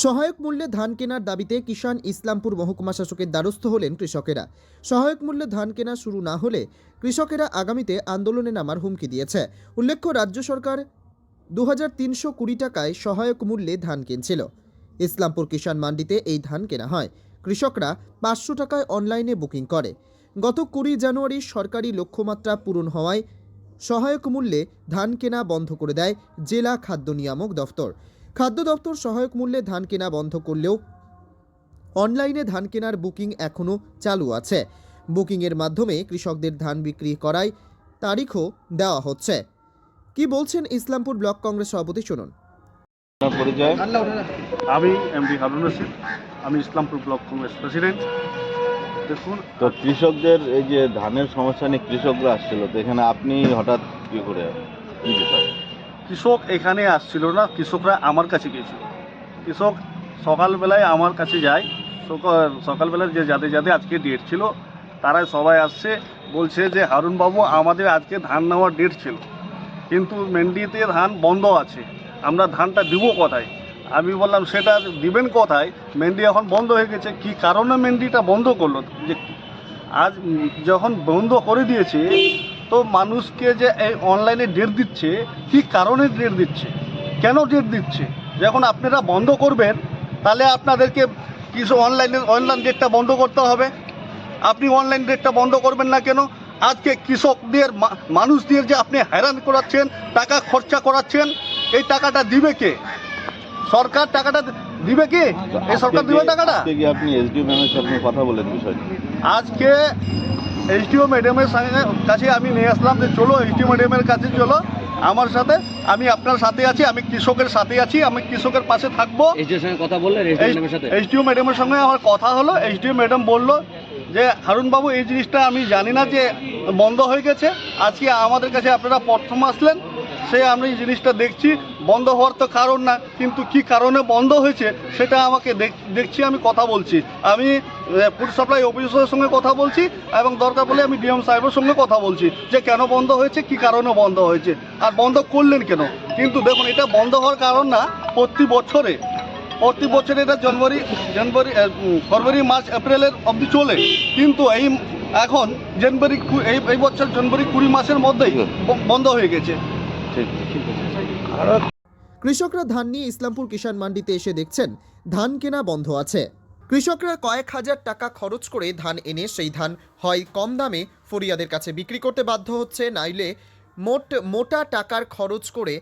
সহায়ক মূল্যে ধান কেনার দাবিতে কিষাণ ইসলামপুর মহকুমা শাসকের দ্বারস্থ হলেন কৃষকেরা। সহায়ক মূল্যে ধান কেনা শুরু না হলে কৃষকেরা আগামীতে আন্দোলনে নামার হুমকি দিয়েছে। উল্লেখ্য, রাজ্য সরকার দু কুড়ি টাকায় সহায়ক মূল্যে ধান কিনছিল। ইসলামপুর কিষাণ মান্ডিতে এই ধান কেনা হয়। কৃষকরা পাঁচশো টাকায় অনলাইনে বুকিং করে। গত কুড়ি জানুয়ারি সরকারি লক্ষ্যমাত্রা পূরণ হওয়ায় সহায়ক মূল্যে ধান কেনা বন্ধ করে দেয় জেলা খাদ্য নিয়ামক দফতর। খাদ্য দপ্তর সহায়ক মূল্যে ধান কেনা বন্ধ করলেও অনলাইনে ধান কেনার বুকিং এখনও চালু আছে। বুকিংয়ের মাধ্যমে কৃষকদের ধান বিক্রি করায় তারিখও দেওয়া হচ্ছে। কি বলছেন ইসলামপুর ব্লক কংগ্রেস সভাপতি শুনুন। পরিচয়? আমি এমডি হারুন রশিদ। আমি ইসলামপুর ব্লক কংগ্রেস প্রেসিডেন্ট। দেখুন তো কৃষকদের এই যে ধানের সমস্যা নিয়ে কৃষকরা আসছিল তো এখানে আপনি হঠাৎ কি করে কি বিষয়? কৃষক এখানে আসছিল না, কৃষকরা আমার কাছে গিয়েছিল। কৃষক সকালবেলায় আমার কাছে যায় সকাল সকালবেলার যে যাদের যাদের আজকে ডেট ছিল, তারা সবাই আসছে, বলছে যে হারুন বাবু আমাদের আজকে ধান নেওয়ার ডেট ছিল। কিন্তু মেন্ডিতে ধান বন্ধ আছে, আমরা ধানটা দিব কোথায়? আমি বললাম, সেটা দিবেন কোথায়? মেন্ডি এখন বন্ধ হয়ে গেছে। কি কারণে মেন্ডিটা বন্ধ করল? যে আজ যখন বন্ধ করে দিয়েছে তো মানুষকে যে এই অনলাইনে ডেট দিচ্ছে কি কারণে ডেট দিচ্ছে? কেন ডেট দিচ্ছে? যখন আপনারা বন্ধ করবেন তাহলে আপনাদেরকে কিছু অনলাইনে অনলাইন ডেটটা বন্ধ করতে হবে। আপনি অনলাইন ডেটটা বন্ধ করবেন না কেন? আজকে কৃষকদের মানুষদের যে আপনি হয়রান করাচ্ছেন টাকা খরচা করাচ্ছেন এই টাকাটা দিবে কে? সরকার টাকাটা দিবে কি? এই সরকার দিবে টাকাটা? আজকে আপনি এসডিও ম্যামের সাথে কথা বলেন বিষয়টি। আজকে এইচডিও ম্যাডামের সঙ্গে কাছে আমি নিয়ে আসলাম যে চলো এইচডিও ম্যাডামের কাছে চলো। আমার সাথে আমি আপনার সাথে আছি আমি কৃষকের সাথে আছি আমি কৃষকের পাশে থাকব। কথা বললেন এইচডিও ম্যাডামের সঙ্গে আমার কথা হলো। এইচডিও ম্যাডাম বলল যে হারুন বাবু এই জিনিসটা আমি জানি না যে বন্ধ হয়ে গেছে। আজকে আমাদের কাছে আপনারা প্রথম আসলেন। সে আমি এই জিনিসটা দেখছি। বন্ধ হওয়ার তো কারণ না কিন্তু কি কারণে বন্ধ হয়েছে সেটা আমাকে দেখ- দেখছি আমি কথা বলছি। আমি ফুড সাপ্লাই অফিসারের সঙ্গে কথা বলছি এবং দরকার বলে আমি ডিএম সাহেবের সঙ্গে কথা বলছি যে কেন বন্ধ হয়েছে কি কারণে বন্ধ হয়েছে আর বন্ধ করলেন কেন? কিন্তু দেখুন এটা বন্ধ হওয়ার কারণ না প্রতি বছরে প্রতি বছর এটা জানুয়ারি জানুয়ারি ফেব্রুয়ারি মার্চ এপ্রিলের অবধি চলে। কিন্তু এই এখন জানুয়ারি এই এই বছর জানুয়ারি কুড়ি মাসের মধ্যেই বন্ধ হয়ে গেছে। কৃষকরা ধান নিয়ে ইসলামপুর কিষাণ মান্ডিতে এসে দেখছেন ধান কেনা বন্ধ আছে। কৃষকরা কয়েক হাজার টাকা খরচ করে ধান এনে সেই ধান হয় কম দামে ফরিয়াদের কাছে বিক্রি করতে বাধ্য হচ্ছে। নাইলে মোট মোটা টাকার খরচ করে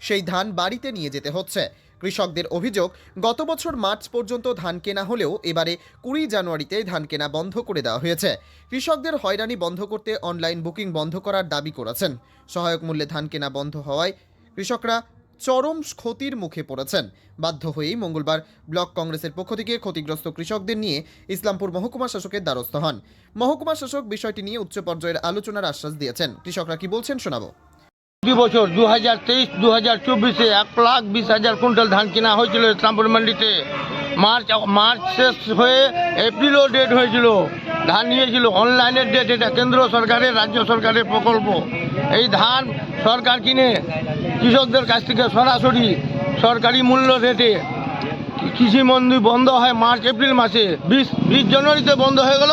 সেই ধান বাড়িতে নিয়ে যেতে হচ্ছে। কৃষকদের অভিযোগ, গত বছর মার্চ পর্যন্ত ধান কেনা হলেও এবারে কুড়ি জানুয়ারিতে ধান কেনা বন্ধ করে দেওয়া হয়েছে। কৃষকদের হয়রানি বন্ধ করতে অনলাইন বুকিং বন্ধ করার দাবি করেছেন। সহায়ক মূল্যে ধান কেনা বন্ধ হওয়ায় কৃষকরা চরম ক্ষতির মুখে পড়েছেন। বাধ্য হয়েই মঙ্গলবার ব্লক কংগ্রেসের পক্ষ থেকে ক্ষতিগ্রস্ত কৃষকদের নিয়ে ইসলামপুর মহকুমা শাসকের দ্বারস্থ হন। মহকুমা শাসক বিষয়টি নিয়ে উচ্চ পর্যায়ের আলোচনার আশ্বাস দিয়েছেন। কৃষকরা কি বলছেন শোনাবো। দুই বছর দু হাজার তেইশ দু হাজার চব্বিশে এক লাখ বিশ হাজার কুইন্টাল ধান কেনা হয়েছিল ইসলামপুর মান্ডিতে। মার্চ মার্চ শেষ হয়ে এপ্রিলও ডেট হয়েছিল। ধান নিয়েছিল অনলাইনের ডেট এটা কেন্দ্র সরকারের, রাজ্য সরকারের প্রকল্প। এই ধান সরকার কিনে কৃষকদের কাছ থেকে সরাসরি সরকারি মূল্য রেটে কৃষি মন্দির বন্ধ হয় মার্চ, এপ্রিল মাসে। বিশ বিশ জানুয়ারিতে বন্ধ হয়ে গেল।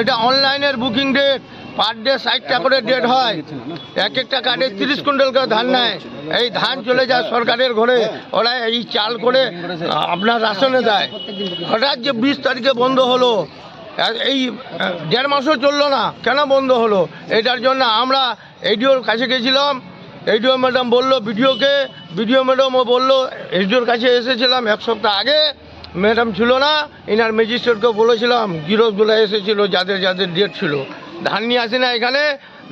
এটা অনলাইনের বুকিং ডেট। পার ডে ষাটটা করে ডেট হয়। এক একটা কার্ডে তিরিশ কুইন্টাল করে ধান নেয়। এই ধান চলে যায় সরকারের ঘরে। ওরা এই চাল করে আপনার রাশনে দেয়। হঠাৎ যে বিশ তারিখে বন্ধ হলো। এই দেড় মাসও চলল না। কেন বন্ধ হলো? এটার জন্য আমরা এইডিওর কাছে গেছিলাম। এইডিও ম্যাডাম বলল বিডিওকে বিডিও ম্যাডামও বলল এইডিওর কাছে এসেছিলাম এক সপ্তাহ আগে ম্যাডাম ছিল না এনার ম্যাজিস্ট্রেটকে বলেছিলাম গিরোজগুলো এসেছিল যাদের যাদের ডেট ছিল। ধান নিয়ে আসি না এখানে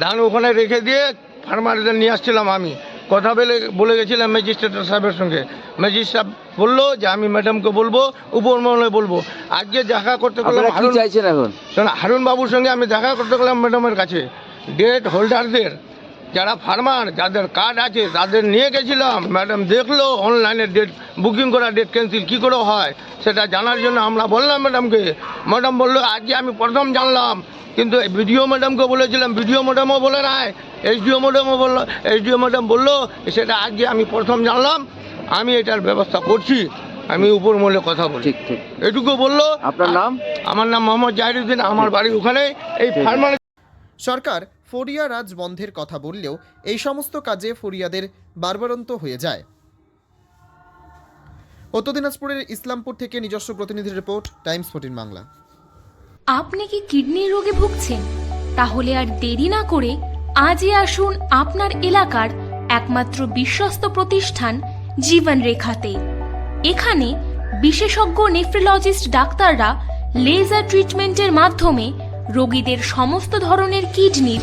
ধান ওখানে রেখে দিয়ে ফার্মারদের নিয়ে আসছিলাম আমি। কথা বলে বলে গেছিলাম ম্যাজিস্ট্রেট সাহেবের সঙ্গে। ম্যাজিস্ট্রেট বলল যে আমি ম্যাডামকে বলব উপরমহলে বলব। আজকে দেখা করতে গেলাম হারুন চাইছেন এখন? হারুন বাবুর সঙ্গে আমি দেখা করতে গেলাম ম্যাডামের কাছে। ডেট হোল্ডারদের যারা ফার্মার যাদের কার্ড আছে তাদের নিয়ে গেছিলাম। ম্যাডাম দেখল অনলাইনে ডেট বুকিং করা ডেট ক্যান্সেল কী করে হয় সেটা জানার জন্য আমরা বললাম ম্যাডামকে। ম্যাডাম বলল আজকে আমি প্রথম জানলাম। কিন্তু বিডিও ম্যাডামকে বলেছিলাম বিডিও ম্যাডামও বলে নাই। এইচডিও ম্যাডামও বলল এইচডিও ম্যাডাম বলল সেটা আজকে আমি প্রথম জানলাম আমি এটার ব্যবস্থা করছি। আমি উপর মহলে কথা বলি। ঠিক ঠিক। এটুকু বলল আপনার নাম? আমার নাম মোহাম্মদ জাহিরুদ্দিন আমার বাড়ি ওখানে এই ফার্মার সরকার ফরিয়া রাজ বন্ধের কথা বললেও এই সমস্ত কাজে ফরিয়াদের বারবারন্ত হয়ে যায়। উত্তর দিনাজপুরের ইসলামপুর থেকে নিজস্ব প্রতিনিধি রিপোর্ট, টাইমস ফোর্টিন বাংলা। আপনি কি কিডনির রোগে ভুগছেন? তাহলে আর দেরি না করে আজই আসুন আপনার এলাকার একমাত্র বিশ্বস্ত প্রতিষ্ঠান জীবন রেখাতে। এখানে বিশেষজ্ঞ নেফ্রোলজিস্ট ডাক্তাররা লেজার ট্রিটমেন্টের মাধ্যমে রোগীদের সমস্ত ধরনের কিডনির